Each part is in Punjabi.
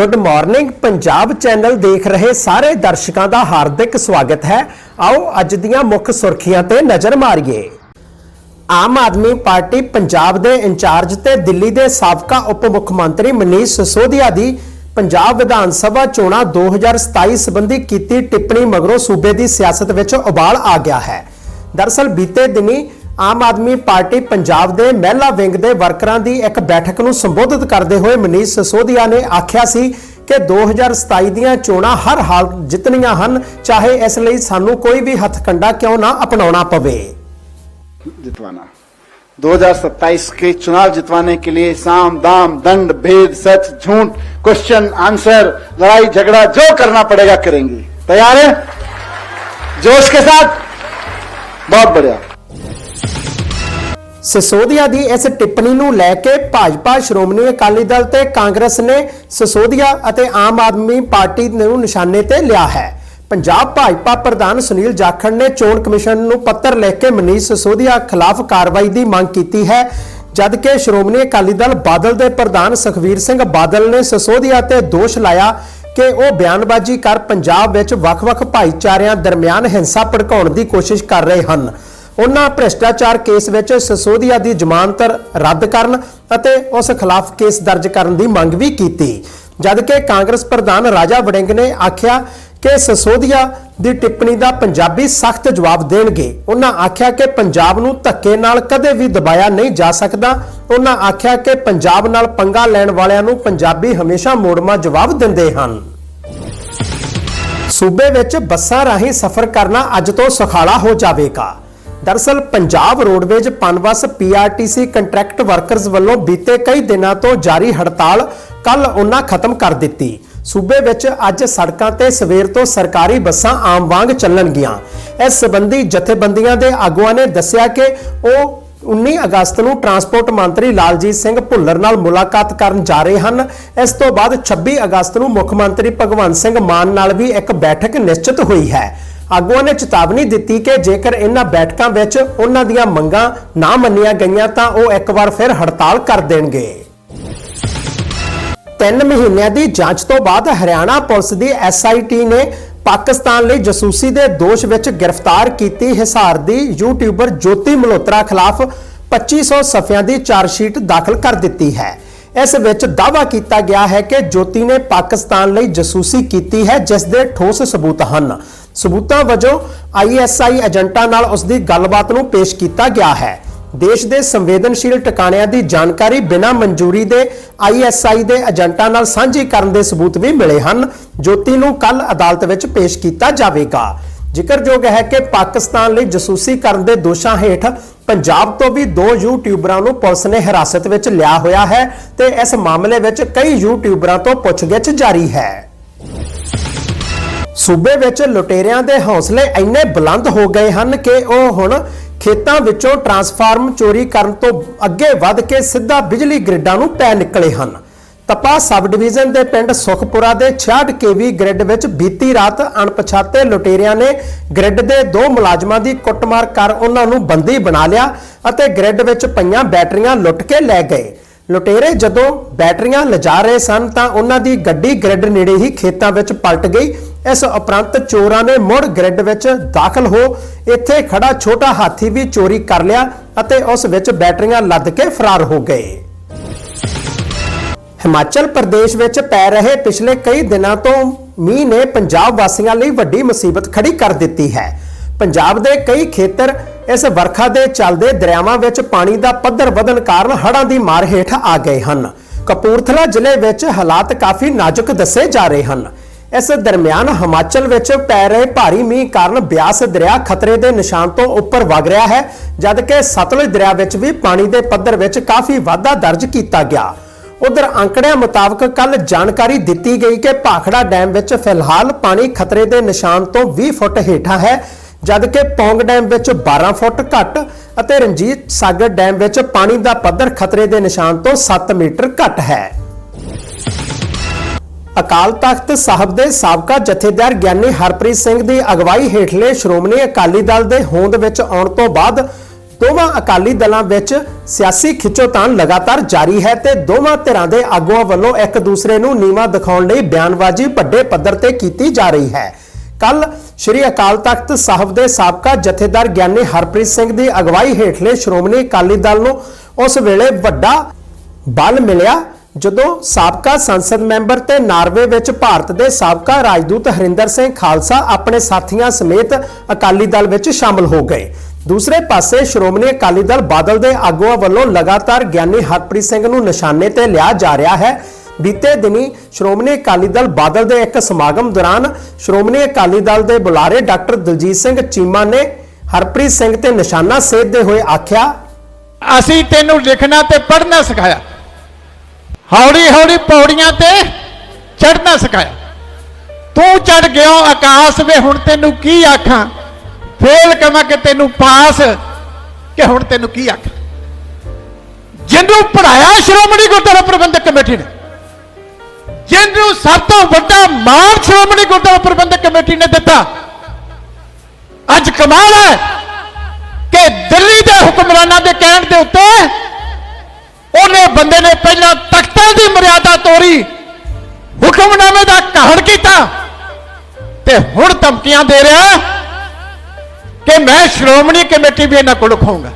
ਗੁੱਡ ਮਾਰਨਿੰਗ ਪੰਜਾਬ ਚੈਨਲ ਦੇਖ ਰਹੇ ਸਾਰੇ ਦਰਸ਼ਕਾਂ ਦਾ ਹਾਰਦਿਕ ਸਵਾਗਤ ਹੈ। ਆਓ ਅੱਜ ਦੀਆਂ ਮੁੱਖ ਸੁਰਖੀਆਂ ਤੇ ਨਜ਼ਰ ਮਾਰੀਏ। ਆਮ ਆਦਮੀ ਪਾਰਟੀ ਪੰਜਾਬ ਦੇ ਇੰਚਾਰਜ ਤੇ ਦਿੱਲੀ ਦੇ ਸਾਬਕਾ ਉਪ ਮੁੱਖ ਮੰਤਰੀ ਮਨੀਸ਼ ਸਿਸੋਦੀਆ ਦੀ ਪੰਜਾਬ ਵਿਧਾਨ ਸਭਾ ਚੋਣਾਂ 2027 ਸੰਬੰਧੀ ਕੀਤੀ ਟਿੱਪਣੀ ਮਗਰੋਂ ਸੂਬੇ ਦੀ ਸਿਆਸਤ ਵਿੱਚ ਉਬਾਲ ਆ ਗਿਆ ਹੈ। ਦਰਅਸਲ ਬੀਤੇ ਦਿਨੀ ਆਮ ਆਦਮੀ ਪਾਰਟੀ ਪੰਜਾਬ ਦੇ ਮਹਿਲਾ ਵਿੰਗ ਦੇ ਵਰਕਰਾਂ ਦੀ ਇੱਕ ਬੈਠਕ ਨੂੰ ਸੰਬੋਧਿਤ ਕਰਦੇ ਹੋਏ ਮਨੀਸ਼ ਸਿਸੋਦੀਆ ਨੇ ਆਖਿਆ ਸੀ ਕਿ 2027 ਦੀਆਂ ਚੋਣਾਂ ਹਰ ਹਾਲ ਜਿੱਤਣੀਆਂ ਹਨ ਚਾਹੇ ਇਸ ਲਈ ਸਾਨੂੰ ਕੋਈ ਵੀ ਹੱਥਕੰਡਾ ਕਿਉਂ ਨਾ ਅਪਣਾਉਣਾ ਪਵੇ जितवाना 2027 के चुनाव जितवाने के लिए साम दाम दंड भेद सच झूठ क्वेश्चन आंसर लड़ाई झगड़ा जो करना पड़ेगा करेंगे तैयार है जोश के साथ बहुत बढ़िया ਸਿਸੋਦੀਆ ਦੀ ਇਸ ਟਿੱਪਣੀ ਨੂੰ ਲੈ ਕੇ ਭਾਜਪਾ ਸ਼੍ਰੋਮਣੀ ਅਕਾਲੀ ਦਲ ਤੇ ਕਾਂਗਰਸ ਨੇ ਸਸੋਦੀਆ ਅਤੇ ਆਮ ਆਦਮੀ ਪਾਰਟੀ ਨੂੰ ਨਿਸ਼ਾਨੇ ਤੇ ਲਿਆ ਹੈ। ਪੰਜਾਬ ਭਾਜਪਾ ਪ੍ਰਧਾਨ ਸੁਨੀਲ ਜਾਖੜ ਨੇ ਚੋਣ ਕਮਿਸ਼ਨ ਨੂੰ ਪੱਤਰ ਲਿਖ ਕੇ ਮਨੀਸ਼ ਸਸੋਦੀਆ ਖਿਲਾਫ ਕਾਰਵਾਈ ਦੀ ਮੰਗ ਕੀਤੀ ਹੈ, ਜਦਕਿ ਸ਼੍ਰੋਮਣੀ ਅਕਾਲੀ ਦਲ ਬਾਦਲ ਦੇ ਪ੍ਰਧਾਨ ਸੁਖਵੀਰ ਸਿੰਘ ਬਾਦਲ ਨੇ ਸਸੋਦੀਆ ਤੇ ਦੋਸ਼ ਲਾਇਆ ਕਿ ਉਹ ਬਿਆਨਬਾਜ਼ੀ ਕਰ ਪੰਜਾਬ ਵਿੱਚ ਵੱਖ-ਵੱਖ ਭਾਈਚਾਰਿਆਂ ਦਰਮਿਆਨ ਹਿੰਸਾ ਭੜਕਾਉਣ ਦੀ ਕੋਸ਼ਿਸ਼ ਕਰ ਰਹੇ ਹਨ। ਉਹਨਾਂ ਭ੍ਰਿਸ਼ਟਾਚਾਰ ਕੇਸ ਵਿੱਚ ਸਸੋਦੀਆ ਦੀ ਜ਼ਮਾਨਤ ਰੱਦ ਕਰਨ ਅਤੇ ਉਸ ਖਿਲਾਫ ਕੇਸ ਦਰਜ ਕਰਨ ਦੀ ਮੰਗ ਵੀ ਕੀਤੀ। ਜਦਕਿ ਕਾਂਗਰਸ ਪ੍ਰਧਾਨ ਰਾਜਾ ਵੜਿੰਗ ਨੇ ਆਖਿਆ ਕਿ ਸਿਸੋਦੀਆ ਦੀ ਟਿੱਪਣੀ ਦਾ ਪੰਜਾਬੀ ਸਖਤ ਜਵਾਬ ਦੇਣਗੇ। ਉਹਨਾਂ ਆਖਿਆ ਕਿ ਪੰਜਾਬ ਨੂੰ ਧੱਕੇ ਨਾਲ ਕਦੇ ਵੀ ਦਬਾਇਆ ਨਹੀਂ ਜਾ ਸਕਦਾ। ਉਹਨਾਂ ਆਖਿਆ ਕਿ ਪੰਜਾਬ ਨਾਲ ਪੰਗਾ ਲੈਣ ਵਾਲਿਆਂ ਨੂੰ ਪੰਜਾਬੀ ਹਮੇਸ਼ਾ ਮੋੜਮਾ ਜਵਾਬ ਦਿੰਦੇ ਹਨ। ਸੂਬੇ ਵਿੱਚ ਬੱਸਾਂ ਰਾਹੀਂ ਸਫ਼ਰ ਕਰਨਾ ਅੱਜ ਤੋਂ ਸੁਖਾਲਾ ਹੋ ਜਾਵੇਗਾ। ਦਰਅਸਲ Punjab roadways Punbus PRTC contract workers ਵੱਲੋਂ ਬੀਤੇ ਕਈ ਦਿਨਾਂ ਤੋਂ ਜਾਰੀ ਹੜਤਾਲ ਕੱਲ ਉਹਨਾਂ ਖਤਮ ਕਰ ਦਿੱਤੀ। ਸੂਬੇ ਵਿੱਚ ਅੱਜ ਸੜਕਾਂ ਤੇ ਸਵੇਰ ਤੋਂ ਸਰਕਾਰੀ ਬੱਸਾਂ ਆਮ ਵਾਂਗ ਚੱਲਣਗੀਆਂ। ਇਸ ਸਬੰਧੀ ਜਥੇਬੰਦੀਆਂ ਦੇ ਆਗੂਆਂ ਨੇ ਦੱਸਿਆ ਕਿ ਉਹ 19 ਅਗਸਤ ਨੂੰ ਟਰਾਂਸਪੋਰਟ ਮੰਤਰੀ ਲਾਲਜੀਤ ਸਿੰਘ ਭੁੱਲਰ ਨਾਲ ਮੁਲਾਕਾਤ ਕਰਨ ਜਾ ਰਹੇ ਹਨ। ਇਸ ਤੋਂ ਬਾਅਦ 26 ਅਗਸਤ ਨੂੰ ਮੁੱਖ ਮੰਤਰੀ ਭਗਵੰਤ ਸਿੰਘ ਮਾਨ ਨਾਲ ਵੀ ਇੱਕ ਬੈਠਕ ਨਿਸ਼ਚਿਤ ਹੋਈ ਹੈ। ਆਗੂਆਂ ਨੇ ਚੇਤਾਵਨੀ ਦਿੱਤੀ ਕਿ ਜੇਕਰ ਇਹਨਾਂ ਬੈਠਕਾਂ ਵਿੱਚ ਉਹਨਾਂ ਦੀਆਂ ਮੰਗਾਂ ਨਾ ਮੰਨੀਆਂ ਗਈਆਂ ਤਾਂ ਉਹ ਇੱਕ ਵਾਰ ਫਿਰ ਹੜਤਾਲ ਕਰ ਦੇਣਗੇ। ਤਿੰਨ ਮਹੀਨਿਆਂ ਦੀ ਜਾਂਚ ਤੋਂ ਬਾਅਦ ਹਰਿਆਣਾ ਪੁਲਿਸ ਦੀ ਐਸਆਈਟੀ ਨੇ ਪਾਕਿਸਤਾਨ ਲਈ ਜਸੂਸੀ ਦੇ ਦੋਸ਼ ਵਿੱਚ ਗ੍ਰਿਫਤਾਰ ਕੀਤੀ ਹਿਸਾਰ ਦੀ ਯੂਟਿਊਬਰ ਜੋਤੀ ਮਲਹੋਤਰਾ ਖਿਲਾਫ 2500 ਸਫ਼ਿਆਂ ਦੀ ਚਾਰਜਸ਼ੀਟ ਦਾਖਲ ਕਰ ਦਿੱਤੀ ਹੈ। ਇਸ ਵਿੱਚ ਦਾਅਵਾ ਕੀਤਾ ਗਿਆ ਹੈ ਕਿ ਜੋਤੀ ਨੇ ਪਾਕਿਸਤਾਨ ਲਈ ਜਸੂਸੀ ਕੀਤੀ ਹੈ, ਜਿਸ ਦੇ ਠੋਸ ਸਬੂਤ ਹਨ। ਸਬੂਤਾਂ ਵਜੋਂ ਆਈਐਸਆਈ ਏਜੰਟਾਂ ਨਾਲ ਉਸ ਦੀ ਗੱਲਬਾਤ ਨੂੰ ਪੇਸ਼ ਕੀਤਾ ਗਿਆ ਹੈ। ਦੇਸ਼ ਦੇ ਸੰਵੇਦਨਸ਼ੀਲ ਟਿਕਾਣਿਆਂ ਦੀ ਜਾਣਕਾਰੀ ਬਿਨਾਂ ਮਨਜ਼ੂਰੀ ਦੇ ਆਈਐਸਆਈ ਦੇ ਏਜੰਟਾਂ ਨਾਲ ਸਾਂਝੀ ਕਰਨ ਦੇ ਸਬੂਤ ਵੀ ਮਿਲੇ ਹਨ। ਜੋਤੀ ਨੂੰ ਕੱਲ ਅਦਾਲਤ ਵਿੱਚ ਪੇਸ਼ ਕੀਤਾ ਜਾਵੇਗਾ। ਜ਼ਿਕਰਯੋਗ ਹੈ ਕਿ ਪਾਕਿਸਤਾਨ ਲਈ ਜਸੂਸੀ ਕਰਨ ਦੇ ਦੋਸ਼ਾਂ ਹੇਠ ਪੰਜਾਬ ਤੋਂ ਵੀ ਦੋ ਯੂਟਿਊਬਰਾਂ ਨੂੰ ਪੁਲਿਸ ਨੇ ਹਿਰਾਸਤ ਵਿੱਚ ਲਿਆ ਹੋਇਆ ਹੈ ਤੇ ਇਸ ਮਾਮਲੇ ਵਿੱਚ ਕਈ ਯੂਟਿਊਬਰਾਂ ਤੋਂ ਪੁੱਛਗਿੱਛ ਜਾਰੀ ਹੈ। ਸੂਬੇ ਵਿੱਚ ਲੁਟੇਰਿਆਂ ਦੇ ਹੌਸਲੇ ਇੰਨੇ ਬੁਲੰਦ ਹੋ ਗਏ ਹਨ ਕਿ ਉਹ ਹੁਣ ਖੇਤਾਂ ਵਿੱਚੋਂ ਟਰਾਂਸਫਾਰਮ ਚੋਰੀ ਕਰਨ ਤੋਂ ਅੱਗੇ ਵੱਧ ਕੇ ਸਿੱਧਾ ਬਿਜਲੀ ਗ੍ਰਿਡਾਂ ਨੂੰ ਪੈ ਨਿਕਲੇ ਹਨ। ਤਪਾ ਸਬ ਡਿਵੀਜ਼ਨ ਦੇ ਪਿੰਡ ਸੁਖਪੁਰਾ ਦੇ 66 ਕੇਵੀ ਗ੍ਰਿਡ ਵਿੱਚ ਬੀਤੀ ਰਾਤ ਅਣਪਛਾਤੇ ਲੁਟੇਰਿਆਂ ਨੇ ਗ੍ਰਿਡ ਦੇ ਦੋ ਮੁਲਾਜ਼ਮਾਂ ਦੀ ਕੁੱਟਮਾਰ ਕਰ ਉਹਨਾਂ ਨੂੰ ਬੰਦੀ ਬਣਾ ਲਿਆ ਅਤੇ ਗ੍ਰਿਡ ਵਿੱਚ ਪਈਆਂ ਬੈਟਰੀਆਂ ਲੁੱਟ ਕੇ ਲੈ ਗਏ। ਲੁਟੇਰੇ ਜਦੋਂ ਬੈਟਰੀਆਂ ਲਿਜਾ ਰਹੇ ਸਨ ਤਾਂ ਉਹਨਾਂ ਦੀ ਗੱਡੀ ਗ੍ਰਿਡ ਨੇੜੇ ਹੀ ਖੇਤਾਂ ਵਿੱਚ ਪਲਟ ਗਈ ਇਸ ਉਪਰੰਤ ਚੋਰਾਂ ਨੇ ਮੁੜ ਗ੍ਰਿਡ ਵਿੱਚ ਦਾਖਲ ਹੋ ਇੱਥੇ ਖੜਾ ਛੋਟਾ ਹਾਥੀ ਵੀ ਚੋਰੀ ਕਰ ਲਿਆ ਅਤੇ ਉਸ ਵਿੱਚ ਬੈਟਰੀਆਂ ਲੱਦ ਕੇ ਫਰਾਰ ਹੋ ਗਏ। ਹਿਮਾਚਲ ਪ੍ਰਦੇਸ਼ ਵਿੱਚ ਪੈ ਰਹੇ ਪਿਛਲੇ ਕਈ ਦਿਨਾਂ ਤੋਂ ਮੀਂਹ ਨੇ ਪੰਜਾਬ ਵਾਸੀਆਂ ਲਈ ਵੱਡੀ ਮੁਸੀਬਤ ਖੜੀ ਕਰ ਦਿੱਤੀ ਹੈ। ਪੰਜਾਬ ਦੇ ਕਈ ਖੇਤਰ ਇਸ ਵਰਖਾ ਦੇ ਚੱਲਦੇ ਦਰਿਆਵਾਂ ਵਿੱਚ ਪਾਣੀ ਦਾ ਪੱਧਰ ਵਧਣ ਕਾਰਨ ਹੜ੍ਹਾਂ ਦੀ ਮਾਰ ਹੇਠ ਆ ਗਏ ਹਨ। ਕਪੂਰਥਲਾ ਜ਼ਿਲ੍ਹੇ ਵਿੱਚ ਹਾਲਾਤ ਕਾਫੀ ਨਾਜ਼ੁਕ ਦੱਸੇ ਜਾ ਰਹੇ ਹਨ। ਇਸ ਦਰਮਿਆਨ ਹਿਮਾਚਲ ਵਿੱਚ ਪੈ ਰਹੇ ਭਾਰੀ ਮੀਂਹ ਕਾਰਨ ਬਿਆਸ ਦਰਿਆ ਖਤਰੇ ਦੇ ਨਿਸ਼ਾਨ ਤੋਂ ਉੱਪਰ ਵਗ ਰਿਹਾ ਹੈ ਜਦਕਿ ਸਤਲੁਜ ਦਰਿਆ ਵਿੱਚ ਵੀ ਪਾਣੀ ਦੇ ਪੱਧਰ ਵਿੱਚ ਕਾਫੀ ਵਾਧਾ ਦਰਜ ਕੀਤਾ ਗਿਆ। ਉਧਰ ਅੰਕੜਿਆਂ ਮੁਤਾਬਕ ਕੱਲ ਜਾਣਕਾਰੀ ਦਿੱਤੀ ਗਈ ਕਿ ਭਾਖੜਾ ਡੈਮ ਵਿੱਚ ਫਿਲਹਾਲ ਪਾਣੀ ਖਤਰੇ ਦੇ ਨਿਸ਼ਾਨ ਤੋਂ 20 ਫੁੱਟ ਹੇਠਾਂ ਹੈ ਜਦਕਿ ਪੌਂਗ ਡੈਮ ਵਿੱਚ 12 ਫੁੱਟ ਘੱਟ ਅਤੇ ਰਣਜੀਤ ਸਾਗਰ ਡੈਮ ਵਿੱਚ ਪਾਣੀ ਦਾ ਪੱਧਰ ਖਤਰੇ ਦੇ ਨਿਸ਼ਾਨ ਤੋਂ 7 ਮੀਟਰ ਘੱਟ ਹੈ। ਅਕਾਲ ਤਖਤ ਸਾਹਿਬ ਦੇ ਸਾਬਕਾ ਜਥੇਦਾਰ ਗਿਆਨੀ ਹਰਪ੍ਰੀਤ ਸਿੰਘ ਦੀ ਅਗਵਾਈ ਹੇਠਲੇ ਸ਼੍ਰੋਮਣੀ ਅਕਾਲੀ ਦਲ ਦੇ ਹੋਂਦ ਵਿੱਚ ਆਉਣ ਤੋਂ ਬਾਅਦ ਦੋਵਾਂ ਅਕਾਲੀ ਦਲਾਂ ਵਿੱਚ ਸਿਆਸੀ ਖਿੱਚੋਤਾਣ ਲਗਾਤਾਰ ਜਾਰੀ ਹੈ ਤੇ ਦੋਵਾਂ ਧਿਰਾਂ ਦੇ ਆਗੂਆਂ ਵੱਲੋਂ ਇੱਕ ਦੂਸਰੇ ਨੂੰ ਨੀਵਾ ਦਿਖਾਉਣ ਲਈ ਬਿਆਨਬਾਜ਼ੀ ਵੱਡੇ ਪੱਧਰ ਤੇ ਕੀਤੀ ਜਾ ਰਹੀ ਹੈ। ਕੱਲ ਸ੍ਰੀ ਅਕਾਲ ਤਖਤ ਸਾਹਿਬ ਦੇ ਸਾਬਕਾ ਜਥੇਦਾਰ ਗਿਆਨੀ ਹਰਪ੍ਰੀਤ ਸਿੰਘ ਦੀ ਅਗਵਾਈ ਹੇਠਲੇ ਸ਼੍ਰੋਮਣੀ ਅਕਾਲੀ ਦਲ ਨੂੰ ਉਸ ਵੇਲੇ ਵੱਡਾ ਬਲ ਮਿਲਿਆ ਜਦੋਂ ਸਾਬਕਾ ਸੰਸਦ ਮੈਂਬਰ ਤੇ ਨਾਰਵੇ ਵਿੱਚ ਭਾਰਤ ਦੇ ਸਾਬਕਾ ਰਾਜਦੂਤ ਹਰਿੰਦਰ ਸਿੰਘ ਖਾਲਸਾ ਆਪਣੇ ਸਾਥੀਆਂ ਸਮੇਤ ਅਕਾਲੀ ਦਲ ਵਿੱਚ ਸ਼ਾਮਲ ਹੋ ਗਏ। ਦੂਸਰੇ ਪਾਸੇ ਸ਼੍ਰੋਮਣੀ ਅਕਾਲੀ ਦਲ ਬਾਦਲ ਦੇ ਆਗੂਆਂ ਵੱਲੋਂ ਲਗਾਤਾਰ ਗਿਆਨੀ ਹਰਪ੍ਰੀਤ ਸਿੰਘ ਨੂੰ ਨਿਸ਼ਾਨੇ ਤੇ ਲਿਆ ਜਾ ਰਿਹਾ ਹੈ। ਬੀਤੇ ਦਿਨੀ ਸ਼੍ਰੋਮਣੀ ਅਕਾਲੀ ਦਲ ਬਾਦਲ ਦੇ ਇੱਕ ਸਮਾਗਮ ਦੌਰਾਨ ਸ਼੍ਰੋਮਣੀ ਅਕਾਲੀ ਦਲ ਦੇ ਬੁਲਾਰੇ ਡਾਕਟਰ ਦਲਜੀਤ ਸਿੰਘ ਚੀਮਾ ਨੇ ਹਰਪ੍ਰੀਤ ਸਿੰਘ ਤੇ ਨਿਸ਼ਾਨਾ ਸੇਧਦੇ ਹੋਏ ਆਖਿਆ, ਅਸੀਂ ਤੈਨੂੰ ਲਿਖਣਾ ਤੇ ਪੜ੍ਹਨਾ ਸਿਖਾਇਆ। ਹੌਲੀ ਹੌਲੀ ਪੌੜੀਆਂ ਤੇ ਚੜਨਾ ਸਿਖਾਇਆ। ਤੂੰ ਚੜ ਗਿਓ ਆਕਾਸ਼ ਵੇ, ਹੁਣ ਤੈਨੂੰ ਕੀ ਆਖਾਂ? ਫੇਲ ਕਵਾਂ ਕਿ ਤੈਨੂੰ ਪਾਸ, ਕਿ ਹੁਣ ਤੈਨੂੰ ਕੀ ਆਖਾਂ? ਜਿਹਨੂੰ ਪੜਾਇਆ ਸ਼੍ਰੋਮਣੀ ਗੁਰਦੁਆਰਾ ਪ੍ਰਬੰਧਕ ਕਮੇਟੀ ਨੇ, ਜਿਹਨੂੰ ਸਭ ਤੋਂ ਵੱਡਾ ਮਾਣ ਸ਼੍ਰੋਮਣੀ ਗੁਰਦੁਆਰਾ ਪ੍ਰਬੰਧਕ ਕਮੇਟੀ ਨੇ ਦਿੱਤਾ, ਅੱਜ ਕਮਾਲ ਹੈ ਕਿ ਦਿੱਲੀ ਦੇ ਹੁਕਮਰਾਨਾਂ ਦੇ ਕਹਿਣ ਦੇ ਉੱਤੇ ਉਹਨੇ ਬੰਦੇ ਨੇ ਪਹਿਲਾਂ ਤਖਤਾਂ ਦੀ ਮਰਿਆਦਾ ਤੋੜੀ ਹੁਕਮਨਾਮੇ ਦਾ ਕਹਣ ਕੀਤਾ ਤੇ ਹੁਣ ਧਮਕੀਆਂ ਦੇ ਰਿਹਾ ਕਿ ਮੈਂ ਸ਼੍ਰੋਮਣੀ ਕਮੇਟੀ ਵੀ ਇਹਨਾਂ ਕੋਲ ਖਾਊਂਗਾ।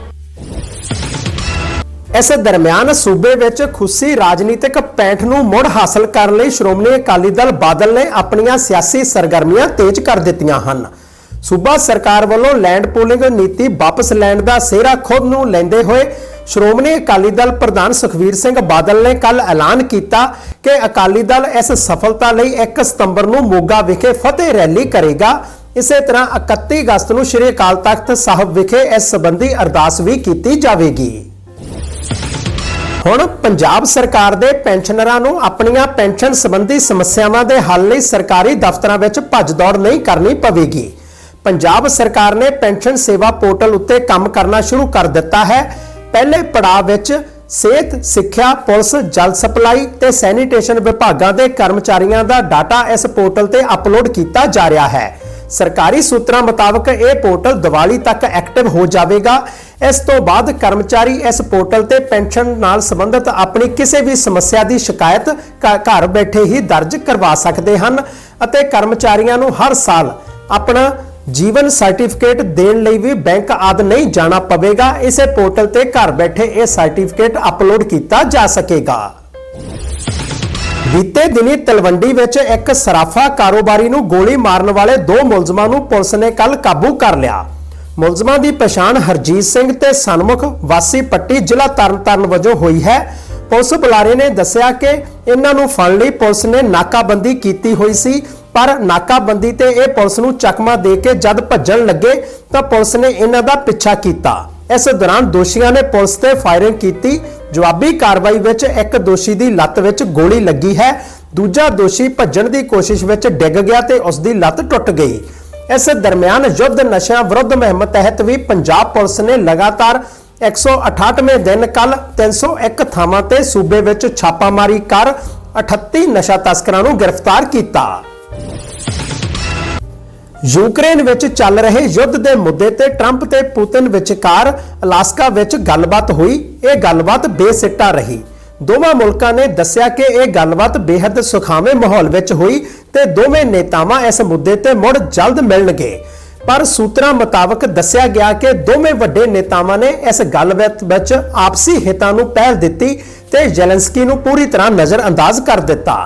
ਇਸ ਦਰਮਿਆਨ ਸੂਬੇ ਵਿੱਚ ਖੁਸ਼ੀ ਰਾਜਨੀਤਿਕ ਪੈਂਠ ਨੂੰ ਮੁੜ ਹਾਸਲ ਕਰਨ ਲਈ ਸ਼੍ਰੋਮਣੀ ਅਕਾਲੀ ਦਲ ਬਾਦਲ ਨੇ ਆਪਣੀਆਂ ਸਿਆਸੀ ਸਰਗਰਮੀਆਂ ਤੇਜ਼ ਕਰ ਦਿੱਤੀਆਂ ਹਨ। ਸੂਬਾ ਸਰਕਾਰ ਵੱਲੋਂ ਲੈਂਡ ਪੂਲਿੰਗ ਨੀਤੀ ਵਾਪਸ ਲੈਣ ਦਾ ਸਿਹਰਾ ਖੁਦ ਨੂੰ ਲੈਂਦੇ ਹੋਏ ਸ਼੍ਰੋਮਣੀ ਅਕਾਲੀ ਦਲ ਪ੍ਰਧਾਨ ਸੁਖਵੀਰ ਸਿੰਘ ਬਾਦਲ ਨੇ ਕੱਲ ਐਲਾਨ ਕੀਤਾ ਕਿ ਅਕਾਲੀ ਦਲ ਇਸ ਸਫਲਤਾ ਲਈ 1 ਸਤੰਬਰ ਨੂੰ ਮੋਗਾ ਵਿਖੇ ਫਤਿਹ ਰੈਲੀ ਕਰੇਗਾ। ਇਸੇ ਤਰ੍ਹਾਂ 31 ਅਗਸਤ ਨੂੰ ਸ੍ਰੀ ਅਕਾਲ ਤਖਤ ਸਾਹਿਬ ਵਿਖੇ ਇਸ ਸੰਬੰਧੀ ਅਰਦਾਸ ਵੀ ਕੀਤੀ ਜਾਵੇਗੀ। ਹੁਣ ਪੰਜਾਬ ਸਰਕਾਰ ਦੇ ਪੈਨਸ਼ਨਰਾਂ ਨੂੰ ਆਪਣੀਆਂ ਪੈਨਸ਼ਨ ਸੰਬੰਧੀ ਸਮੱਸਿਆਵਾਂ ਦੇ ਹੱਲ ਲਈ ਸਰਕਾਰੀ ਦਫ਼ਤਰਾਂ ਵਿੱਚ ਭੱਜ ਦੌੜ ਨਹੀਂ ਕਰਨੀ ਪਵੇਗੀ। ਪੰਜਾਬ ਸਰਕਾਰ ਨੇ ਪੈਨਸ਼ਨ ਸੇਵਾ ਪੋਰਟਲ ਉੱਤੇ ਕੰਮ ਕਰਨਾ ਸ਼ੁਰੂ ਕਰ ਦਿੱਤਾ ਹੈ। ਪਹਿਲੇ ਪੜਾਅ ਵਿੱਚ ਸਿਹਤ, ਸਿੱਖਿਆ, ਪੁਲਿਸ, ਜਲ ਸਪਲਾਈ ਤੇ ਸੈਨੀਟੇਸ਼ਨ ਵਿਭਾਗਾਂ ਦੇ ਕਰਮਚਾਰੀਆਂ ਦਾ ਡਾਟਾ ਇਸ ਪੋਰਟਲ ਤੇ ਅਪਲੋਡ ਕੀਤਾ ਜਾ ਰਿਹਾ ਹੈ। ਸਰਕਾਰੀ ਸੂਤਰਾਂ ਮੁਤਾਬਕ ਇਹ ਪੋਰਟਲ ਦੀਵਾਲੀ ਤੱਕ ਐਕਟਿਵ ਹੋ ਜਾਵੇਗਾ। ਇਸ ਤੋਂ ਬਾਅਦ ਕਰਮਚਾਰੀ ਇਸ ਪੋਰਟਲ ਤੇ ਪੈਨਸ਼ਨ ਨਾਲ ਸੰਬੰਧਿਤ ਆਪਣੀ ਕਿਸੇ ਵੀ ਸਮੱਸਿਆ ਦੀ ਸ਼ਿਕਾਇਤ ਘਰ ਬੈਠੇ ਹੀ ਦਰਜ ਕਰਵਾ ਸਕਦੇ ਹਨ ਅਤੇ ਕਰਮਚਾਰੀਆਂ ਨੂੰ ਹਰ ਸਾਲ ਆਪਣਾ ਜੀਵਨ ਸਰਟੀਫਿਕੇਟ ਦੇਣ ਲਈ ਵੀ ਬੈਂਕ ਆਦ ਨਹੀਂ ਜਾਣਾ ਪਵੇਗਾ। ਇਸੇ ਪੋਰਟਲ ਤੇ ਘਰ ਬੈਠੇ ਇਹ ਸਰਟੀਫਿਕੇਟ ਅਪਲੋਡ ਕੀਤਾ ਜਾ ਸਕੇਗਾ। ਬੀਤੇ ਦਿਨੀ ਤਲਵੰਡੀ ਵਿੱਚ ਇੱਕ ਸਰਾਫਾ ਕਾਰੋਬਾਰੀ ਨੂੰ ਗੋਲੀ ਮਾਰਨ ਵਾਲੇ ਦੋ ਮੁਲਜ਼ਮਾਂ ਨੂੰ ਪੁਲਿਸ ਨੇ ਕੱਲ ਕਾਬੂ ਕਰ ਲਿਆ। ਮੁਲਜ਼ਮਾਂ ਦੀ ਪਛਾਣ ਹਰਜੀਤ ਸਿੰਘ ਤੇ ਸਨਮੁਖ ਵਾਸੀ ਪੱਟੀ ਜ਼ਿਲ੍ਹਾ ਤਰਨਤਾਰਨ ਵਜੋਂ ਹੋਈ ਹੈ। ਪੁਲਿਸ ਬੁਲਾਰੇ ਨੇ ਦੱਸਿਆ ਕਿ ਇਹਨਾਂ ਨੂੰ ਫੜਨ ਲਈ ਪੁਲਿਸ ਨੇ ਨਾਕਾਬੰਦੀ ਕੀਤੀ ਹੋਈ ਸੀ। ਪਰ ਨਾਕਾਬੰਦੀ ਤੇ ਇਹ ਪੁਲਿਸ ਨੂੰ ਚਕਮਾ ਦੇ ਕੇ ਜਦ ਭੱਜਣ ਲੱਗੇ ਤਾਂ ਪੁਲਿਸ ਨੇ ਇਹਨਾਂ ਦਾ ਪਿੱਛਾ ਕੀਤਾ। ਇਸ ਦੌਰਾਨ ਦੋਸ਼ੀਆਂ ਨੇ ਪੁਲਿਸ ਤੇ ਫਾਇਰਿੰਗ ਕੀਤੀ। ਜਵਾਬੀ ਕਾਰਵਾਈ ਵਿੱਚ ਇੱਕ ਦੋਸ਼ੀ ਦੀ ਲੱਤ ਵਿੱਚ ਗੋਲੀ ਲੱਗੀ ਹੈ। ਦੂਜਾ ਦੋਸ਼ੀ ਭੱਜਣ ਦੀ ਕੋਸ਼ਿਸ਼ ਵਿੱਚ ਡਿੱਗ ਗਿਆ ਤੇ ਉਸ ਦੀ ਲੱਤ ਟੁੱਟ ਗਈ। ਇਸ ਦਰਮਿਆਨ ਯੁੱਧ ਨਸ਼ਿਆਂ ਵਿਰੁੱਧ ਮੁਹਿੰਮ ਤਹਿਤ ਵੀ ਪੰਜਾਬ ਪੁਲਿਸ ਨੇ ਲਗਾਤਾਰ 168ਵੇਂ ਦਿਨ ਕੱਲ 301 ਥਾਵਾਂ ਤੇ ਸੂਬੇ ਵਿੱਚ ਛਾਪਾਮਾਰੀ ਕਰ 38 ਨਸ਼ਾ ਤਸਕਰਾਂ ਨੂੰ ਗ੍ਰਿਫਤਾਰ ਕੀਤਾ। ਯੂਕਰੇਨ ਵਿੱਚ ਚੱਲ ਰਹੇ ਯੁੱਧ ਦੇ ਮੁੱਦੇ ਤੇ ਟਰੰਪ ਤੇ ਪੁਤਿਨ ਵਿਚਕਾਰ ਅਲਾਸਕਾ ਵਿੱਚ ਗੱਲਬਾਤ ਹੋਈ। ਇਹ ਗੱਲਬਾਤ ਬੇਸਿੱਟਾ ਰਹੀ। ਦੋਵਾਂ ਮੁਲਕਾਂ ਨੇ ਦੱਸਿਆ ਕਿ ਇਹ ਗੱਲਬਾਤ ਬੇहद ਸੁਖਾਵੇਂ ਮਾਹੌਲ ਵਿੱਚ ਹੋਈ ਤੇ ਦੋਵੇਂ ਨੇਤਾਵਾਂ ਇਸ ਮੁੱਦੇ ਤੇ ਮੁੜ ਜਲਦ ਮਿਲਣਗੇ। ਪਰ ਸੂਤਰਾਂ ਮੁਤਾਬਕ ਦੱਸਿਆ ਗਿਆ ਕਿ ਦੋਵੇਂ ਵੱਡੇ ਨੇਤਾਵਾਂ ਨੇ ਇਸ ਗੱਲਬਾਤ ਵਿੱਚ ਆਪਸੀ ਹਿੱਤਾਂ ਨੂੰ ਪਹਿਲ ਦਿੱਤੀ ਤੇ ਜ਼ੈਲੈਂਸਕੀ ਨੂੰ ਪੂਰੀ ਤਰ੍ਹਾਂ ਨਜ਼ਰਅੰਦਾਜ਼ ਕਰ ਦਿੱਤਾ।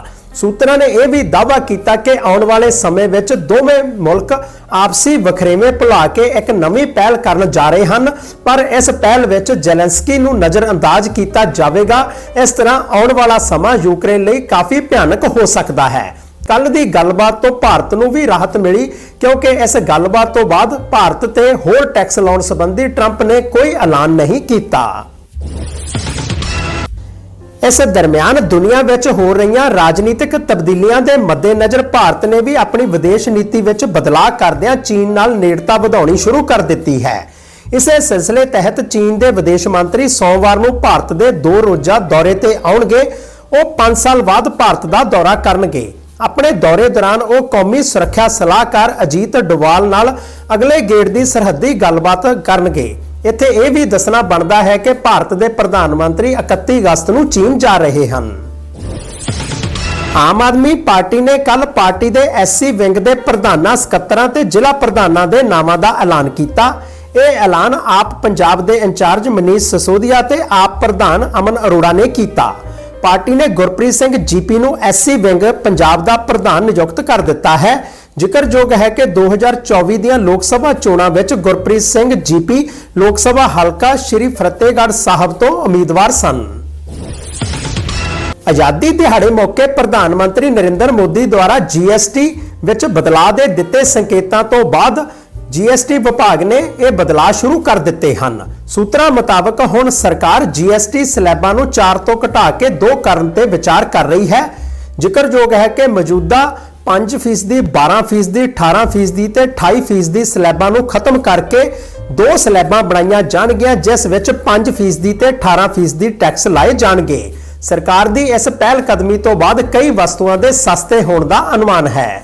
ਸੂਤਰਾਂ ਨੇ ਇਹ ਵੀ ਦਾਅਵਾ ਕੀਤਾ ਕਿ ਆਉਣ ਵਾਲੇ ਸਮੇਂ ਵਿੱਚ ਦੋਵੇਂ ਮੁਲਕ ਆਪਸੀ ਵਖਰੇਵੇਂ ਭੁਲਾ ਕੇ ਇੱਕ ਨਵੀਂ ਪਹਿਲ ਕਰਨ ਜਾ ਰਹੇ ਹਨ। ਪਰ ਇਸ ਪਹਿਲ ਵਿੱਚ ਜ਼ੈਲੈਂਸਕੀ ਨੂੰ ਨਜ਼ਰਅੰਦਾਜ਼ ਕੀਤਾ ਜਾਵੇਗਾ। ਇਸ ਤਰ੍ਹਾਂ ਆਉਣ ਵਾਲਾ ਸਮਾਂ ਯੂਕਰੇਨ ਲਈ ਕਾਫੀ ਭਿਆਨਕ ਹੋ ਸਕਦਾ ਹੈ। ਕੱਲ ਦੀ ਗੱਲਬਾਤ ਤੋਂ ਭਾਰਤ ਨੂੰ ਵੀ ਰਾਹਤ ਮਿਲੀ, ਕਿਉਂਕਿ ਇਸ ਗੱਲਬਾਤ ਤੋਂ ਬਾਅਦ ਭਾਰਤ ਤੇ ਹੋਰ ਟੈਕਸ ਲਾਉਣ ਸੰਬੰਧੀ ਟਰੰਪ ਨੇ ਕੋਈ ਐਲਾਨ ਨਹੀਂ ਕੀਤਾ। ਇਸ ਦਰਮਿਆਨ ਦੁਨੀਆ ਵਿੱਚ ਹੋ ਰਹੀਆਂ ਰਾਜਨੀਤਿਕ ਤਬਦੀਲੀਆਂ ਦੇ ਮੱਦੇਨਜ਼ਰ ਭਾਰਤ ਨੇ ਵੀ ਆਪਣੀ ਵਿਦੇਸ਼ ਨੀਤੀ ਵਿੱਚ ਬਦਲਾਅ ਕਰਦਿਆਂ ਚੀਨ ਨਾਲ ਨੇੜਤਾ ਵਧਾਉਣੀ ਸ਼ੁਰੂ ਕਰ ਦਿੱਤੀ ਹੈ। ਇਸੇ ਸਿਲਸਿਲੇ ਤਹਿਤ ਚੀਨ ਦੇ ਵਿਦੇਸ਼ ਮੰਤਰੀ ਸੋਮਵਾਰ ਨੂੰ ਭਾਰਤ ਦੇ ਦੋ ਰੋਜ਼ਾ ਦੌਰੇ ਤੇ ਆਉਣਗੇ। ਉਹ 5 ਸਾਲ ਬਾਅਦ ਭਾਰਤ ਦਾ ਦੌਰਾ ਕਰਨਗੇ। ਆਪਣੇ ਦੌਰੇ ਦੌਰਾਨ ਉਹ ਕੌਮੀ ਸੁਰੱਖਿਆ ਸਲਾਹਕਾਰ ਅਜੀਤ ਡੋਵਾਲ ਨਾਲ ਅਗਲੇ ਗੇੜ ਦੀ ਸਰਹੱਦੀ ਗੱਲਬਾਤ ਕਰਨਗੇ। ਇੱਥੇ ਇਹ ਵੀ ਦੱਸਣਾ ਬਣਦਾ ਹੈ ਕਿ ਭਾਰਤ ਦੇ ਪ੍ਰਧਾਨ ਮੰਤਰੀ 31 ਅਗਸਤ ਨੂੰ ਚੀਨ ਜਾ ਰਹੇ ਹਨ। ਆਮ ਆਦਮੀ ਪਾਰਟੀ ਨੇ ਕੱਲ ਪਾਰਟੀ ਦੇ ਐਸਸੀ ਵਿੰਗ ਦੇ ਪ੍ਰਧਾਨਾਂ, ਸਕੱਤਰਾਂ ਤੇ ਜ਼ਿਲ੍ਹਾ ਪ੍ਰਧਾਨਾਂ ਦੇ ਨਾਮਾਂ ਦਾ ਐਲਾਨ ਕੀਤਾ। ਇਹ ਐਲਾਨ ਆਪ ਪੰਜਾਬ ਦੇ ਇੰਚਾਰਜ ਮਨੀਸ਼ ਸਸੋਦੀਆ ਤੇ ਆਪ ਪ੍ਰਧਾਨ ਅਮਨ ਅਰੋੜਾ ਨੇ ਕੀਤਾ। ਪਾਰਟੀ ਨੇ ਗੁਰਪ੍ਰੀਤ ਸਿੰਘ ਜੀਪੀ ਨੂੰ ਐਸਸੀ ਵਿੰਗ ਪੰਜਾਬ ਦਾ ਪ੍ਰਧਾਨ ਨਿਯੁਕਤ ਕਰ ਦਿੱਤਾ ਹੈ। ਜ਼ਿਕਰਯੋਗ ਹੈ ਕਿ 2024 ਦੀਆਂ ਲੋਕ ਸਭਾ ਚੋਣਾਂ ਵਿੱਚ ਗੁਰਪ੍ਰੀਤ ਸਿੰਘ ਜੀਪੀ, ਲੋਕ ਸਭਾ ਹਲਕਾ ਸ਼੍ਰੀ ਫਤਿਹਗੜ੍ਹ ਸਾਹਿਬ ਤੋਂ ਉਮੀਦਵਾਰ ਸਨ। ਆਜ਼ਾਦੀ ਦਿਹਾੜੇ ਮੌਕੇ ਪ੍ਰਧਾਨ ਮੰਤਰੀ ਨਰਿੰਦਰ ਮੋਦੀ ਦੁਆਰਾ ਜੀਐਸਟੀ ਵਿੱਚ ਬਦਲਾਅ ਦੇ ਦਿੱਤੇ ਸੰਕੇਤਾਂ ਤੋਂ ਬਾਅਦ ਜੀਐਸਟੀ ਵਿਭਾਗ ਨੇ ਇਹ ਬਦਲਾਅ ਸ਼ੁਰੂ ਕਰ ਦਿੱਤੇ ਹਨ। ਸੂਤਰਾਂ ਮੁਤਾਬਕ ਹੁਣ ਸਰਕਾਰ ਜੀਐਸਟੀ ਸਲੈਬਾਂ ਨੂੰ 4 ਤੋਂ ਘਟਾ ਕੇ 2 ਕਰਨ ਤੇ ਵਿਚਾਰ ਕਰ ਰਹੀ ਹੈ। ਜ਼ਿਕਰਯੋਗ ਹੈ ਕਿ ਮੌਜੂਦਾ 5% 12% 18% ਤੇ 28% ਸਲੈਬਾਂ ਨੂੰ ਖਤਮ ਕਰਕੇ ਦੋ ਸਲੈਬਾਂ ਬਣਾਈਆਂ ਜਾਣਗੀਆਂ, ਜਿਸ ਵਿੱਚ 5% ਤੇ 18% ਟੈਕਸ ਲਾਏ ਜਾਣਗੇ। ਸਰਕਾਰ ਦੀ ਇਸ ਪਹਿਲ ਕਦਮੀ ਤੋਂ ਬਾਅਦ ਕਈ ਵਸਤੂਆਂ ਦੇ ਸਸਤੇ ਹੋਣ ਦਾ ਅਨੁਮਾਨ ਹੈ।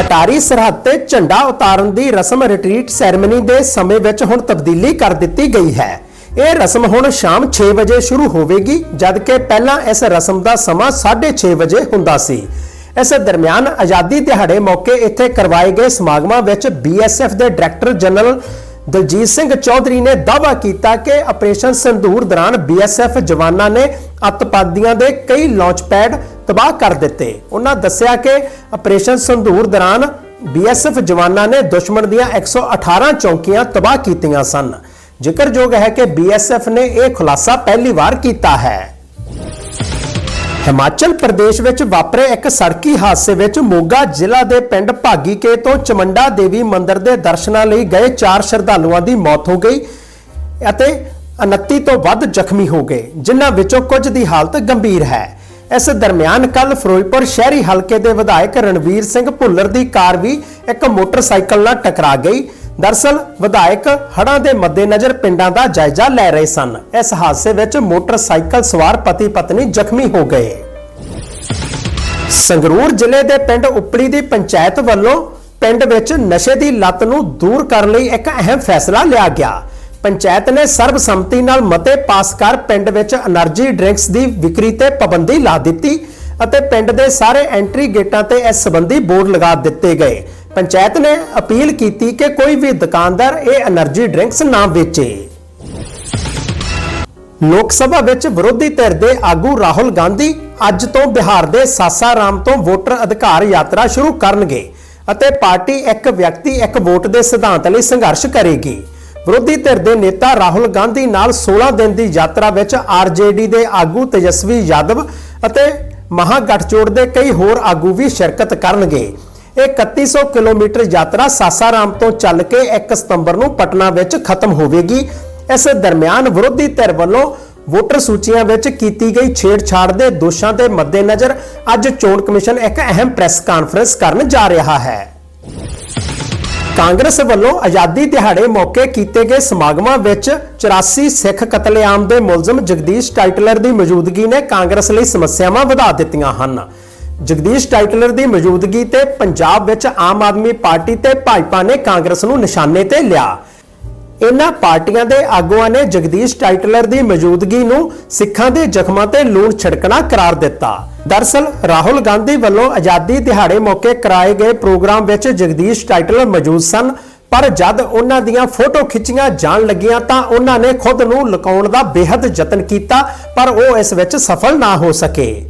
ਅਟਾਰੀ ਸਰਹੱਦ ਤੇ ਝੰਡਾ ਉਤਾਰਨ ਦੀ ਰਸਮ ਰਿਟਰੀਟ ਸੈਰੇਮਨੀ ਦੇ ਸਮੇਂ ਵਿੱਚ ਹੁਣ ਤਬਦੀਲੀ ਕਰ ਦਿੱਤੀ ਗਈ ਹੈ। ਇਹ ਰਸਮ ਹੁਣ ਸ਼ਾਮ 6 ਵਜੇ ਸ਼ੁਰੂ ਹੋਵੇਗੀ, ਜਦਕਿ ਪਹਿਲਾਂ ਇਸ ਰਸਮ ਦਾ ਸਮਾਂ 6:30 ਵਜੇ ਹੁੰਦਾ ਸੀ। ਇਸ ਦਰਮਿਆਨ ਆਜ਼ਾਦੀ ਦਿਹਾੜੇ ਮੌਕੇ ਇੱਥੇ ਕਰਵਾਏ ਗਏ ਸਮਾਗਮਾਂ ਵਿੱਚ ਬੀਐਸਐਫ ਦੇ ਡਾਇਰੈਕਟਰ ਜਨਰਲ ਦਲਜੀਤ ਸਿੰਘ ਚੌਧਰੀ ਨੇ ਦਾਅਵਾ ਕੀਤਾ ਕਿ ਆਪਰੇਸ਼ਨ ਸੰਧੂਰ ਦੌਰਾਨ ਬੀਐਸਐਫ ਜਵਾਨਾਂ ਨੇ ਅੱਤਵਾਦੀਆਂ ਦੇ ਕਈ ਲਾਂਚ ਪੈਡ ਤਬਾਹ ਕਰ ਦਿੱਤੇ। ਉਹਨਾਂ ਦੱਸਿਆ ਕਿ ਆਪਰੇਸ਼ਨ ਸੰਧੂਰ ਦੌਰਾਨ ਬੀਐਸਐਫ ਜਵਾਨਾਂ ਨੇ ਦੁਸ਼ਮਣ ਦੀਆਂ 118 ਚੌਕੀਆਂ ਤਬਾਹ ਕੀਤੀਆਂ ਸਨ। ਜ਼ਿਕਰਯੋਗ ਹੈ ਕਿ ਬੀਐਸਐਫ ਨੇ ਇਹ ਖੁਲਾਸਾ ਪਹਿਲੀ ਵਾਰ ਕੀਤਾ ਹੈ। ਹਿਮਾਚਲ ਪ੍ਰਦੇਸ਼ ਵਿੱਚ ਵਾਪਰੇ ਇੱਕ ਸੜਕੀ ਹਾਦਸੇ ਵਿੱਚ ਮੋਗਾ ਜ਼ਿਲ੍ਹਾ ਦੇ ਪਿੰਡ ਭਾਗੀਕੇ ਤੋਂ ਚਮੰਡਾ ਦੇਵੀ ਮੰਦਿਰ ਦੇ ਦਰਸ਼ਨਾਂ ਲਈ ਗਏ ਚਾਰ ਸ਼ਰਧਾਲੂਆਂ ਦੀ ਮੌਤ ਹੋ ਗਈ ਅਤੇ 29 ਤੋਂ ਵੱਧ ਜ਼ਖਮੀ ਹੋ ਗਏ, ਜਿਨ੍ਹਾਂ ਵਿੱਚੋਂ ਕੁਝ ਦੀ ਹਾਲਤ ਗੰਭੀਰ ਹੈ। ਇਸ ਦਰਮਿਆਨ ਕੱਲ ਫਿਰੋਜ਼ਪੁਰ ਸ਼ਹਿਰੀ ਹਲਕੇ ਦੇ ਵਿਧਾਇਕ ਰਣਵੀਰ ਸਿੰਘ ਭੁੱਲਰ ਦੀ ਕਾਰ ਵੀ ਇੱਕ ਮੋਟਰਸਾਈਕਲ ਨਾਲ ਟਕਰਾ ਗਈ। ਦਰਸਲ ਵਿਧਾਇਕ ਹੜਾਂ ਦੇ ਮੱਦੇਨਜ਼ਰ ਪਿੰਡਾਂ ਦਾ ਜਾਇਜ਼ਾ ਲੈ ਰਹੇ ਸਨ। ਇਸ ਹਾਦਸੇ ਵਿੱਚ ਮੋਟਰਸਾਈਕਲ ਸਵਾਰ ਪਤੀ ਪਤਨੀ ਜ਼ਖਮੀ ਹੋ ਗਏ। ਸੰਗਰੂਰ ਜ਼ਿਲ੍ਹੇ ਦੇ ਪਿੰਡ ਉਪਲੀ ਦੀ ਪੰਚਾਇਤ ਵੱਲੋਂ ਪਿੰਡ ਵਿੱਚ ਨਸ਼ੇ ਦੀ ਲਤ ਨੂੰ ਦੂਰ ਕਰਨ ਲਈ ਇੱਕ ਅਹਿਮ ਫੈਸਲਾ ਲਿਆ ਗਿਆ। ਪੰਚਾਇਤ ਨੇ ਸਰਬਸੰਮਤੀ ਨਾਲ ਮਤੇ ਪਾਸ ਕਰ ਪਿੰਡ ਵਿੱਚ એનર્ਜੀ ਡਰਿੰਕਸ ਦੀ ਵਿਕਰੀ ਤੇ ਪਾਬੰਦੀ ਲਾ ਦਿੱਤੀ ਅਤੇ ਪਿੰਡ ਦੇ ਸਾਰੇ ਐਂਟਰੀ ਗੇਟਾਂ ਤੇ ਇਸ ਸੰਬੰਧੀ ਬੋਰਡ ਲਗਾ ਦਿੱਤੇ ਗਏ। ਪੰਚਾਇਤ ਨੇ ਅਪੀਲ ਕੀਤੀ ਕਿ ਕੋਈ ਵੀ ਦੁਕਾਨਦਾਰ ਇਹ એનર્ਜੀ ਡਰਿੰਕਸ ਨਾ ਵੇਚੇ। ਲੋਕ ਸਭਾ ਵਿੱਚ ਵਿਰੋਧੀ ਧਿਰ ਦੇ ਆਗੂ ਰਾਹੁਲ ਗਾਂਧੀ ਅੱਜ ਤੋਂ ਬਿਹਾਰ ਦੇ ਸਾਸਾਰਾਮ ਤੋਂ ਵੋਟਰ ਅਧਿਕਾਰ ਯਾਤਰਾ ਸ਼ੁਰੂ ਕਰਨਗੇ ਅਤੇ ਪਾਰਟੀ ਇੱਕ ਵਿਅਕਤੀ ਇੱਕ ਵੋਟ ਦੇ ਸਿਧਾਂਤ ਲਈ ਸੰਘਰਸ਼ ਕਰੇਗੀ। ਵਿਰੋਧੀ ਧਿਰ ਦੇ ਨੇਤਾ ਰਾਹੁਲ ਗਾਂਧੀ ਨਾਲ 16 ਦਿਨ ਦੀ ਯਾਤਰਾ ਵਿੱਚ ਆਰਜੇਡੀ ਦੇ ਆਗੂ ਤੇਜਸਵੀ ਯਾਦਵ ਅਤੇ ਮਹਾਗਠਜੋੜ ਦੇ ਕਈ ਹੋਰ ਆਗੂ ਵੀ ਸ਼ਿਰਕਤ ਕਰਨਗੇ। ਇਹ 3100 ਕਿਲੋਮੀਟਰ ਯਾਤਰਾ ਸਾਸਾਰਾਮ ਤੋਂ ਚੱਲ ਕੇ 1 ਸਤੰਬਰ ਨੂੰ ਪਟਨਾ ਵਿੱਚ ਖਤਮ ਹੋਵੇਗੀ। ਇਸ ਦਰਮਿਆਨ ਵਿਰੋਧੀ ਧਿਰ ਵੱਲੋਂ ਵੋਟਰ ਸੂਚੀਆਂ ਵਿੱਚ ਕੀਤੀ ਗਈ ਛੇੜਛਾੜ ਦੇ ਦੋਸ਼ਾਂ ਦੇ ਮੱਦੇਨਜ਼ਰ ਅੱਜ ਚੋਣ ਕਮਿਸ਼ਨ ਇੱਕ ਅਹਿਮ ਪ੍ਰੈਸ ਕਾਨਫਰੰਸ ਕਰਨ ਜਾ ਰਿਹਾ ਹੈ। ਕਾਂਗਰਸ ਵੱਲੋਂ ਆਜ਼ਾਦੀ ਦਿਹਾੜੇ ਮੌਕੇ ਕੀਤੇ ਗਏ ਸਮਾਗਮਾਂ ਵਿੱਚ 84 ਸਿੱਖ ਕਤਲੇਆਮ ਦੇ ਮੁਲਜ਼ਮ ਜਗਦੀਸ਼ ਟਾਈਟਲਰ ਦੀ ਮੌਜੂਦਗੀ ਨੇ ਕਾਂਗਰਸ ਲਈ ਸਮੱਸਿਆਵਾਂ ਵਧਾ ਦਿੱਤੀਆਂ ਹਨ। ਜਗਦੀਸ਼ ਟਾਈਟਲਰ ਦੀ ਮੌਜੂਦਗੀ ਤੇ ਪੰਜਾਬ ਵਿੱਚ ਆਮ ਆਦਮੀ ਪਾਰਟੀ ਤੇ ਭਾਜਪਾ ਨੇ ਕਾਂਗਰਸ ਨੂੰ ਨਿਸ਼ਾਨੇ ਤੇ ਲਿਆ। ਇਹਨਾਂ ਪਾਰਟੀਆਂ ਦੇ ਆਗੂਆਂ ਨੇ ਜਗਦੀਸ਼ ਟਾਈਟਲਰ ਦੀ ਮੌਜੂਦਗੀ ਨੂੰ ਸਿੱਖਾਂ ਦੇ ਜ਼ਖਮਾਂ ਤੇ ਲੂਣ ਛਿੜਕਣਾ ਕਰਾਰ ਦਿੱਤਾ। ਦਰਸਲ, ਰਾਹੁਲ ਗਾਂਧੀ ਵੱਲੋਂ ਆਜ਼ਾਦੀ ਦਿਹਾੜੇ ਮੌਕੇ ਕਰਾਏ ਗਏ ਪ੍ਰੋਗਰਾਮ ਵਿੱਚ ਜਗਦੀਸ਼ ਟਾਈਟਲਰ ਮੌਜੂਦ ਸਨ, ਪਰ ਜਦ ਉਹਨਾਂ ਦੀਆਂ ਫੋਟੋ ਖਿੱਚੀਆਂ ਜਾਣ ਲੱਗੀਆਂ ਤਾਂ ਉਹਨਾਂ ਨੇ ਖੁਦ ਨੂੰ ਲੁਕਾਉਣ ਦਾ ਬੇहद ਯਤਨ ਕੀਤਾ, ਪਰ ਉਹ ਇਸ ਵਿੱਚ ਸਫਲ ਨਾ ਹੋ ਸਕੇ।